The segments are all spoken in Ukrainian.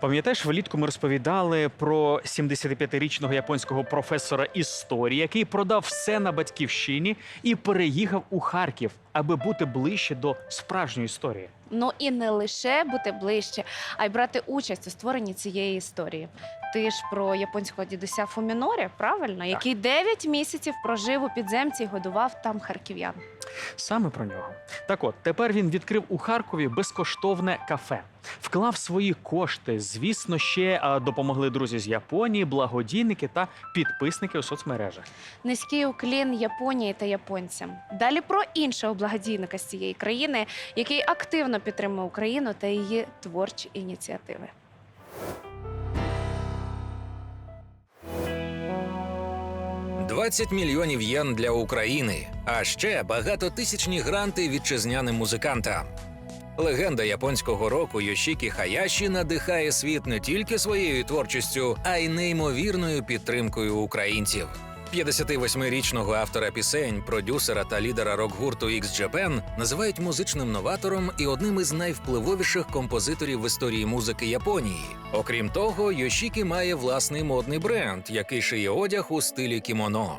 Пам'ятаєш, влітку ми розповідали про 75-річного японського професора історії, який продав все на батьківщині і переїхав у Харків, аби бути ближче до справжньої історії. Ну і не лише бути ближче, а й брати участь у створенні цієї історії. Ти ж про японського дідуся Фумінорі, правильно, який 9 місяців прожив у підземці і годував там харків'ян. Саме про нього. Так от, тепер він відкрив у Харкові безкоштовне кафе. Вклав свої кошти. Звісно, ще а, допомогли друзі з Японії, благодійники та підписники у соцмережах. Низький уклін Японії та японцям. Далі про іншого благодійника з цієї країни, який активно підтримує Україну та її творчі ініціативи. – 20 мільйонів єн для України, а ще багатотисячні гранти вітчизняним музикантам. Легенда японського року Йошікі Хаяші надихає світ не тільки своєю творчістю, а й неймовірною підтримкою українців. 58-річного автора пісень, продюсера та лідера рок-гурту X Japan називають музичним новатором і одним із найвпливовіших композиторів в історії музики Японії. Окрім того, Йошікі має власний модний бренд, який шиє одяг у стилі кімоно.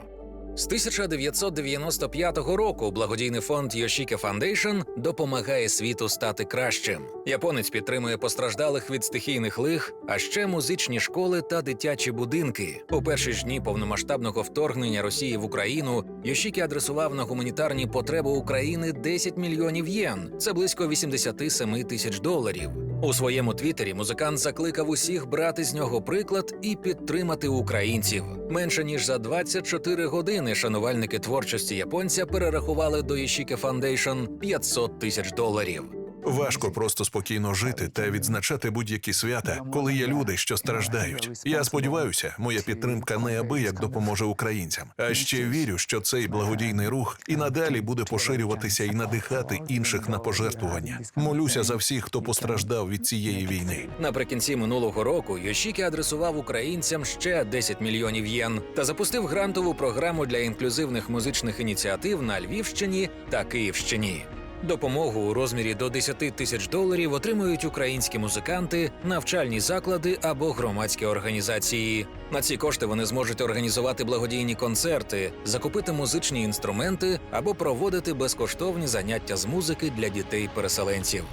З 1995 року благодійний фонд Yoshike Foundation допомагає світу стати кращим. Японець підтримує постраждалих від стихійних лих, а ще музичні школи та дитячі будинки. У перші ж дні повномасштабного вторгнення Росії в Україну Йошікі адресував на гуманітарні потреби України 10 мільйонів єн. Це близько 87 тисяч доларів. У своєму твіттері музикант закликав усіх брати з нього приклад і підтримати українців. Менше ніж за 24 години шанувальники творчості японця перерахували до Yoshike Foundation 500 тисяч доларів. Важко просто спокійно жити та відзначати будь-які свята, коли є люди, що страждають. Я сподіваюся, моя підтримка неабияк допоможе українцям. А ще вірю, що цей благодійний рух і надалі буде поширюватися і надихати інших на пожертвування. Молюся за всіх, хто постраждав від цієї війни. Наприкінці минулого року Йошікі адресував українцям ще 10 мільйонів єн та запустив грантову програму для інклюзивних музичних ініціатив на Львівщині та Київщині. Допомогу у розмірі до 10 тисяч доларів отримують українські музиканти, навчальні заклади або громадські організації. На ці кошти вони зможуть організувати благодійні концерти, закупити музичні інструменти або проводити безкоштовні заняття з музики для дітей-переселенців.